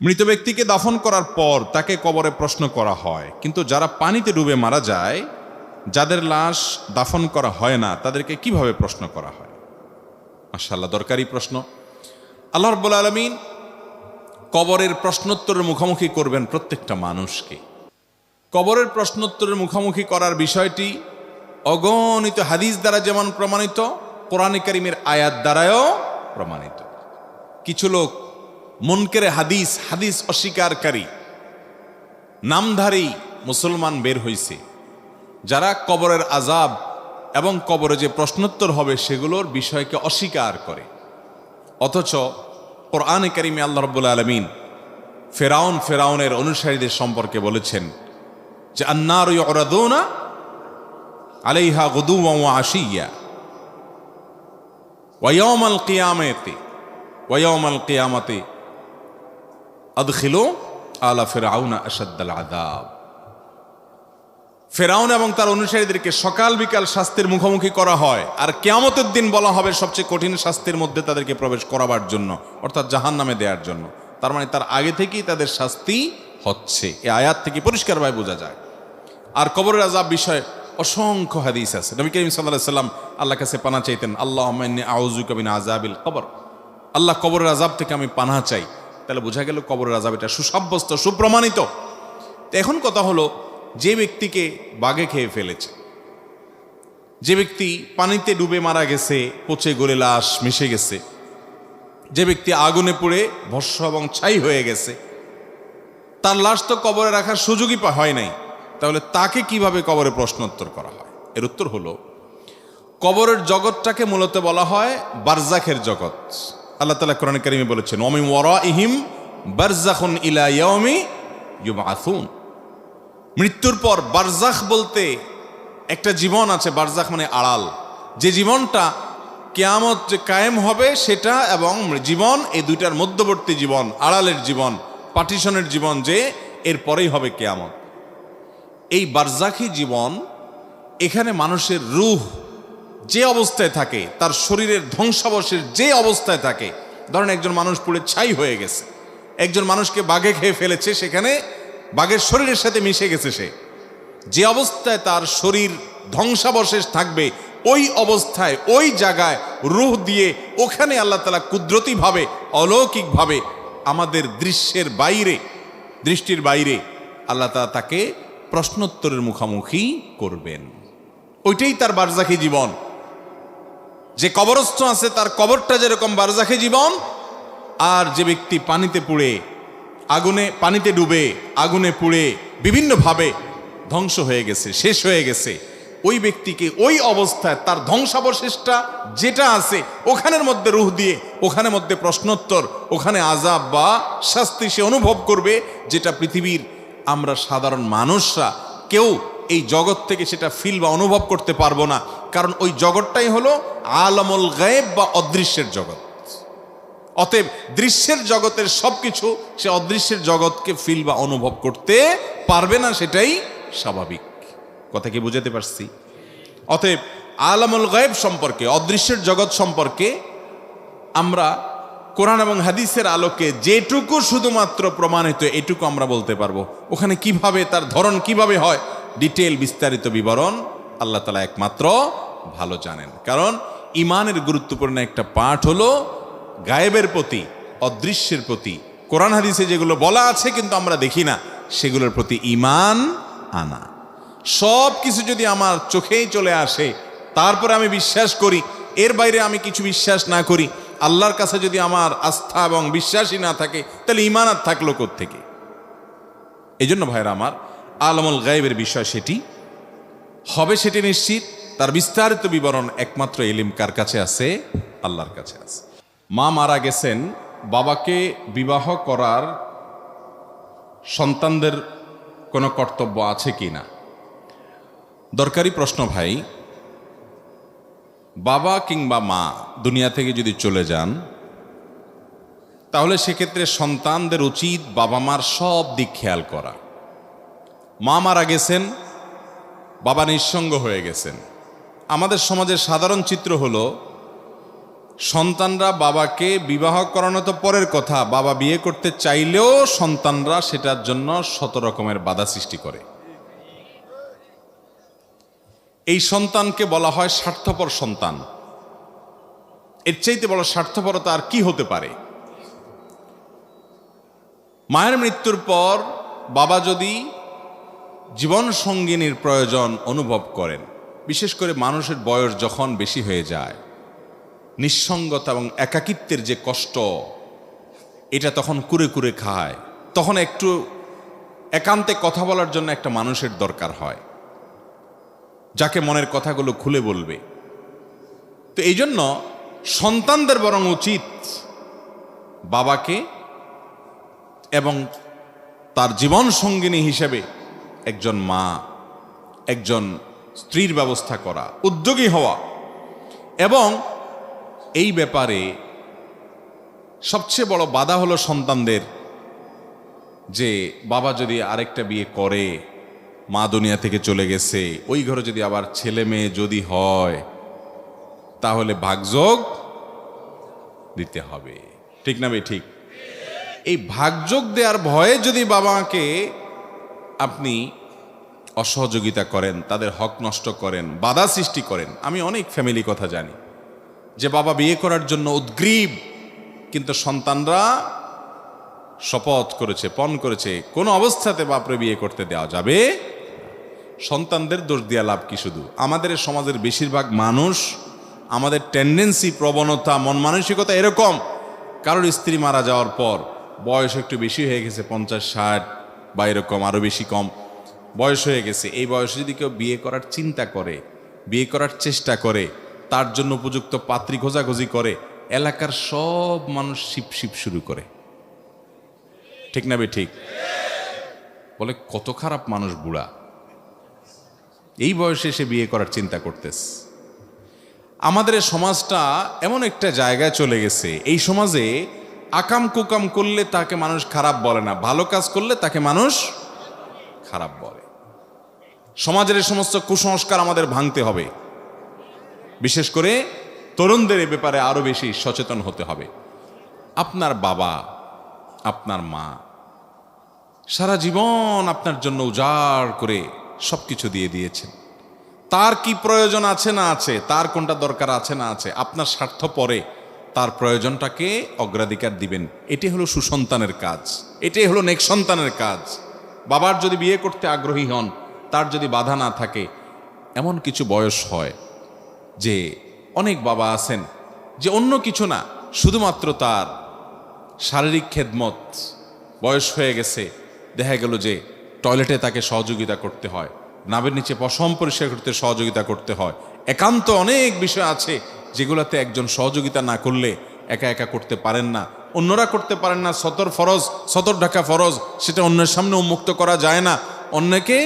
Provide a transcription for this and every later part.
মৃত ব্যক্তিকে দাফন করার পর তাকে কবরে প্রশ্ন করা হয়। কিন্তু যারা পানিতে ডুবে মারা যায়, যাদের লাশ দাফন করা হয় না, তাদেরকে কীভাবে প্রশ্ন করা হয়? মাশাল্লাহ দরকারি প্রশ্ন। আল্লাহ রব্বুল আলমিন কবরের প্রশ্নোত্তরের মুখোমুখি করবেন প্রত্যেকটা মানুষকে। কবরের প্রশ্নোত্তরের মুখোমুখি করার বিষয়টি অগণিত হাদিস দ্বারা যেমন প্রমাণিত, কোরআনে করিমের আয়াত দ্বারাও প্রমাণিত। কিছু লোক মনকেরে হাদিস হাদিস অস্বীকারী নামধারী মুসলমান বের হইছে। যারা কবরের আজাব এবং কবরে যে প্রশ্নোত্তর হবে সেগুলোর বিষয়কে অস্বীকার করে। অথচ কোরআনে কারিমে আল্লাহ রব্বুল আলমিন ফেরাউন ফেরাউনের অনুসারীদের সম্পর্কে বলেছেন যে, আন্নার ইউরাদুনা আলাইহা ওয়া আশিয়া। ওয়ায়াউমাল কিয়ামাতে ওয়ায়াউমাল কিয়ামাতে আদখিলু আলা ফিরআউনা আশাদ্দাল আযাব ফেরাউন এবং তার অনুসারীদেরকে সকাল বিকাল শাস্তির মুখোমুখি করা হয়। আর কেয়ামতের দিন বলা হবে সবচেয়ে কঠিন শাস্তির মধ্যে তাদেরকে প্রবেশ করাবার জন্য, অর্থাৎ জাহান নামে দেওয়ার জন্য। তার মানে তার আগে থেকেই তাদের শাস্তি হচ্ছে। এ আয়াত থেকে পরিষ্কারভাবে বোঝা যায়। আর কবরের আজাব বিষয়ে অসংখ্য হাদিস আছে। নবী করিম সাল্লাহ সাল্লাম আল্লাহ কাছে পানা চাইতেন আল্লাহ আউজু কবিন আজাবিল কবর। আল্লাহ কবরের আজাব থেকে আমি পানা চাই। তাহলে বোঝা গেল কবরের আজাব এটা সুসাব্যস্ত, সুপ্রমাণিত। এখন কথা হলো, যে ব্যক্তিকে বাঘে খেয়ে ফেলেছে, যে ব্যক্তি পানিতে ডুবে মারা গেছে, পচে গলে লাশ মিশে গেছে, যে ব্যক্তি আগুনে পুড়ে ভস্য এবং ছাই হয়ে গেছে, তার লাশ তো কবরে রাখার সুযোগই হয় নাই। তাহলে তাকে কীভাবে কবরে প্রশ্নোত্তর করা হয়? এর উত্তর হলো, কবরের জগৎটাকে মূলত বলা হয় বারজাখের জগৎ। আল্লাহ তালা কোরআন কারিমে বলেছেন অমি ওয়ারা ইহিম বারজাখুন ইলা ইয়াউমি ইউবাথুন মৃত্যুর পর বারজাখ বলতে একটা জীবন আছে বারজাখ মানে আড়াল। যে জীবনটা কেয়ামত যে কায়েম হবে সেটা এবং জীবন, এই দুইটার মধ্যবর্তী জীবন, আড়ালের জীবন, পার্টিশনের জীবন যে, এর পরেই হবে কেয়ামত। এই বারজাখি জীবন এখানে মানুষের রুহ যে অবস্থায় থাকে, তার শরীরের ধ্বংসাবশের যে অবস্থায় থাকে, ধরেন একজন মানুষ পুড়ে ছাই হয়ে গেছে। একজন মানুষকে বাঘে খেয়ে ফেলেছে, সেখানে বাঘের শরীরের সাথে মিশে গেছে সে। যে অবস্থায় তার শরীর ধ্বংসাবশেষ থাকবে, ওই অবস্থায়, ওই জায়গায় রুহ দিয়ে ওখানে আল্লাহ তালা কুদরতিভাবে, অলৌকিকভাবে আমাদের দৃশ্যের বাইরে, দৃষ্টির বাইরে আল্লাহ তালা তাকে প্রশ্নোত্তরের মুখামুখি করবেন। ওইটাই তার বারজাখী জীবন। যে কবরস্থ আছে, তার কবরটা যেরকম বারজাখী জীবন, আর যে ব্যক্তি পানিতে পুড়ে, আগুনে, পানিতে ডুবে, আগুনে পুড়ে, বিভিন্নভাবে ধ্বংস হয়ে গেছে, শেষ হয়ে গেছে, ওই ব্যক্তিকে ওই অবস্থায় তার ধ্বংসাবশেষটা যেটা আছে, ওখানের মধ্যে রুহ দিয়ে ওখানে মধ্যে প্রশ্নোত্তর, ওখানে আজাব বা শাস্তি সে অনুভব করবে, যেটা পৃথিবীর আমরা সাধারণ মানুষরা কেউ এই জগৎ থেকে সেটা ফিল বা অনুভব করতে পারব না। কারণ ওই জগৎটাই হলো আলমল গায়েব বা অদৃশ্যের জগৎ। অতএব দৃশ্যের জগতের সবকিছু সে অদৃশ্যের জগৎকে ফিল বা অনুভব করতে পারবে না, সেটাই স্বাভাবিক। কথা কি বুঝাতে পারছি? অতএব আলামুল গায়েব সম্পর্কে, অদৃশ্যের জগৎ সম্পর্কে আমরা কোরআন এবং হাদিসের আলোকে যেটুকু শুধুমাত্র প্রমাণিত, এটুকু আমরা বলতে পারব। ওখানে কীভাবে তার ধরন কীভাবে হয় ডিটেল বিস্তারিত বিবরণ আল্লাহ তালা একমাত্র ভালো জানেন। কারণ ইমানের গুরুত্বপূর্ণ একটা পাঠ হলো গায়েবের প্রতি, অদৃশ্যের প্রতি। কোরআন হাদিসে যেগুলো বলা আছে কিন্তু আমরা দেখি না, সেগুলোর প্রতি ইমান আনা। সব কিছু যদি আমার চোখেই চলে আসে, তারপরে আমি বিশ্বাস করি, এর বাইরে আমি কিছু বিশ্বাস না করি, আল্লাহর কাছে যদি আমার আস্থা এবং বিশ্বাসই না থাকে, তাহলে ইমান আর থাকল থেকে এই জন্য ভাইরা আমার আলমুল গায়েবের বিষয় সেটি। হবে সেটি নিশ্চিত, তার বিস্তারিত বিবরণ একমাত্র এলিম কার কাছে আছে? আল্লাহর কাছে আছে। মা মারা গেছেন, বাবাকে বিবাহ করার সন্তানদের কোনো কর্তব্য আছে কি না? দরকারি প্রশ্ন ভাই, বাবা কিংবা মা দুনিয়া থেকে যদি চলে যান, তাহলে সেক্ষেত্রে সন্তানদের উচিত বাবা মার সব দিক খেয়াল করা। মা মারা গেছেন, বাবা নিঃসঙ্গ হয়ে গেছেন। আমাদের সমাজের সাধারণ চিত্র হলো, সন্তানরা বাবাকে বিবাহ করানো তো পরের কথা, বাবা বিয়ে করতে চাইলেও সন্তানরা সেটার জন্য শত রকমের বাধা সৃষ্টি করে। এই সন্তানকে বলা হয় স্বার্থপর সন্তান। এর চাইতে বড় স্বার্থপরতা আর কি হতে পারে? মায়ের মৃত্যুর পর বাবা যদি জীবন সঙ্গিনীর প্রয়োজন অনুভব করেন, বিশেষ করে মানুষের বয়স যখন বেশি হয়ে যায়। নিঃসঙ্গতা এবং একাকিত্বের যে কষ্ট, এটা তখন কুরে কুরে খায়। তখন একটু একান্তে কথা বলার জন্য একটা মানুষের দরকার হয়, যাকে মনের কথাগুলো খুলে বলবে। তো এই জন্য সন্তানদের বরং উচিত বাবাকে এবং তার জীবন সঙ্গিনী হিসেবে একজন মা, একজন স্ত্রীর ব্যবস্থা করা, উদ্যোগী হওয়া। এবং এই ব্যাপারে সবচেয়ে বড় বাধা হলো সন্তানদের যে বাবা যদি আরেকটা বিয়ে করে, মা দুনিয়া থেকে চলে গেছে, ওই ঘরে যদি আবার ছেলে মেয়ে যদি হয়, তাহলে ভাগযোগ দিতে হবে। ঠিক না বে ঠিক। এই ভাগযোগ দেওয়ার ভয়ে যদি বাবাকে আপনি অসহযোগিতা করেন, তাদের হক নষ্ট করেন, বাধা সৃষ্টি করেন। আমি অনেক ফ্যামিলি কথা জানি। যে বাবা বিয়ে করার জন্য উদ্গ্রীব, কিন্তু সন্তানরা শপথ করেছে, পণ করেছে, কোনো অবস্থাতে বাপরে বিয়ে করতে দেওয়া যাবে সন্তানদের দোষ দেওয়া লাভ কি শুধু? আমাদের সমাজের বেশিরভাগ মানুষ, আমাদের টেন্ডেন্সি প্রবণতা, মন মানসিকতা এরকম। কারোর স্ত্রী মারা যাওয়ার পর বয়স একটু বেশি হয়ে গেছে, পঞ্চাশ, ষাট বা এরকম আরও বেশি কম বয়স হয়ে গেছে। এই বয়সে যদি কেউ বিয়ে করার চিন্তা করে, বিয়ে করার চেষ্টা করে, তার জন্য উপযুক্ত পাত্রী খোঁজাখুঁজি করে, এলাকার সব মানুষ শিপ শিপ শুরু করে। ঠিক না বে ঠিক? বলে কত খারাপ মানুষ বুড়া। এই বয়সে সে বিয়ে করার চিন্তা করতেস আমাদের সমাজটা এমন একটা জায়গায় চলে গেছে। এই সমাজে আকাম কুকাম করলে তাকে মানুষ খারাপ বলে না। ভালো কাজ করলে তাকে মানুষ খারাপ বলে। সমাজের এই সমস্ত কুসংস্কার আমাদের ভাঙতে হবে। বিশেষ করে তরুণদের এ ব্যাপারে আরও বেশি সচেতন হতে হবে। আপনার বাবা, আপনার মা সারা জীবন আপনার জন্য উজাড় করে সব কিছু দিয়ে দিয়েছেন। তার কি প্রয়োজন আছে না আছে, তার কোনটা দরকার আছে না আছে, আপনার স্বার্থ পরে তার প্রয়োজনটাকে অগ্রাধিকার দিবেন। এটি হলো সুসন্তানের কাজ। এটাই হলো নেক সন্তানের কাজ। বাবার যদি বিয়ে করতে আগ্রহী হন, তার যদি বাধা না থাকে, এমন কিছু বয়স হয় যে অনেক বাবা আছেন যে অন্য কিছু না, শুধুমাত্র তার শারীরিক খেদমত বয়স হয়ে গেছে। দেখা গেল যে টয়লেটে তাকে সহযোগিতা করতে হয় নাবের নিচে পশম পরিষ্কার করতে সহযোগিতা করতে হয়। একান্ত অনেক বিষয় আছে যেগুলোতে একজন সহযোগিতা না করলে একা একা করতে পারেন না। অন্যরা করতে পারেন না, সতর ফরজ, সতর ঢাকা ফরজ, সেটা অন্যের সামনে উন্মুক্ত করা যায় না। অন্যকে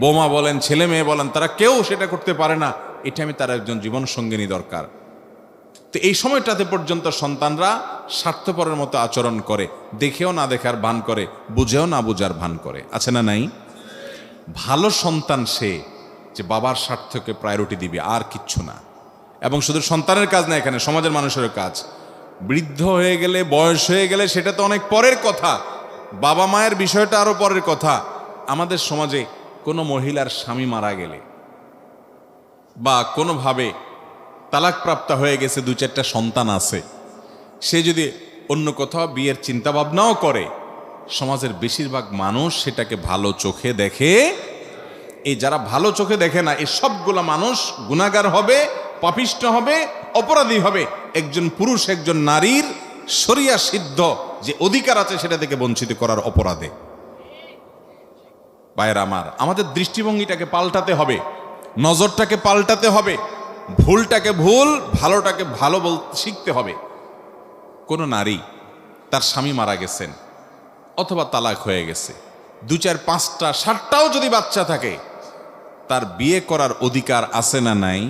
বোমা বলেন, ছেলে মেয়ে বলেন, তারা কেউ সেটা করতে পারে না। এটা আমি তার একজন জীবন সঙ্গিনী দরকার। তো এই সময়টাতে পর্যন্ত সন্তানরা স্বার্থপরের মতো আচরণ করে, দেখেও না দেখার ভান করে, বুঝেও না বুঝার ভান করে। আছে না নাই? ভালো সন্তান সে যে বাবার স্বার্থকে প্রায়োরিটি দিবে, আর কিচ্ছু না। এবং শুধু সন্তানের কাজ না, এখানে সমাজের মানুষের কাজ। বৃদ্ধ হয়ে গেলে, বয়স হয়ে গেলে সেটা তো অনেক পরের কথা। বাবা মায়ের বিষয়টা আরও পরের কথা। আমাদের সমাজে কোনো মহিলার স্বামী মারা গেলে বা কোনোভাবে তালাকপ্রাপ্ত হয়ে গেছে, দু চারটা সন্তান আছে, সে যদি অন্য কোথাও বিয়ের চিন্তা ভাবনাও করে, সমাজের বেশিরভাগ মানুষ সেটাকে ভালো চোখে দেখে, এই যারা ভালো চোখে দেখে না, এই সবগুলা মানুষ গুণাগার হবে পাপিষ্ট হবে, অপরাধী হবে। একজন পুরুষ, একজন নারীর সরিয়া সিদ্ধ যে অধিকার আছে সেটা থেকে বঞ্চিত করার অপরাধে। বাইরে আমার, আমাদের দৃষ্টিভঙ্গিটাকে পাল্টাতে হবে, নজরটাকে পাল্টাতে হবে, ভুলটাকে ভুল, ভালোটাকে ভালো বলতে শিখতে হবে। কোনো নারী তার স্বামী মারা গেছেন অথবা তালাক হয়ে গেছে, দু চার পাঁচটা ষাটটাও যদি বাচ্চা থাকে, তার বিয়ে করার অধিকার আছে না নাই?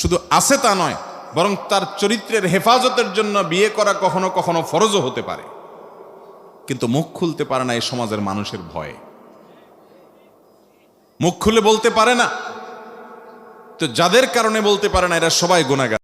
শুধু আছে তা নয়, বরং তার চরিত্রের হেফাজতের জন্য বিয়ে করা কখনো কখনো ফরজও হতে পারে। কিন্তু মুখ খুলতে পারে না এই সমাজের মানুষের ভয়ে। মুখ খুলে বলতে পারে না। তো যাদের কারণে বলতে পারে না, এরা সবাই গুণাগার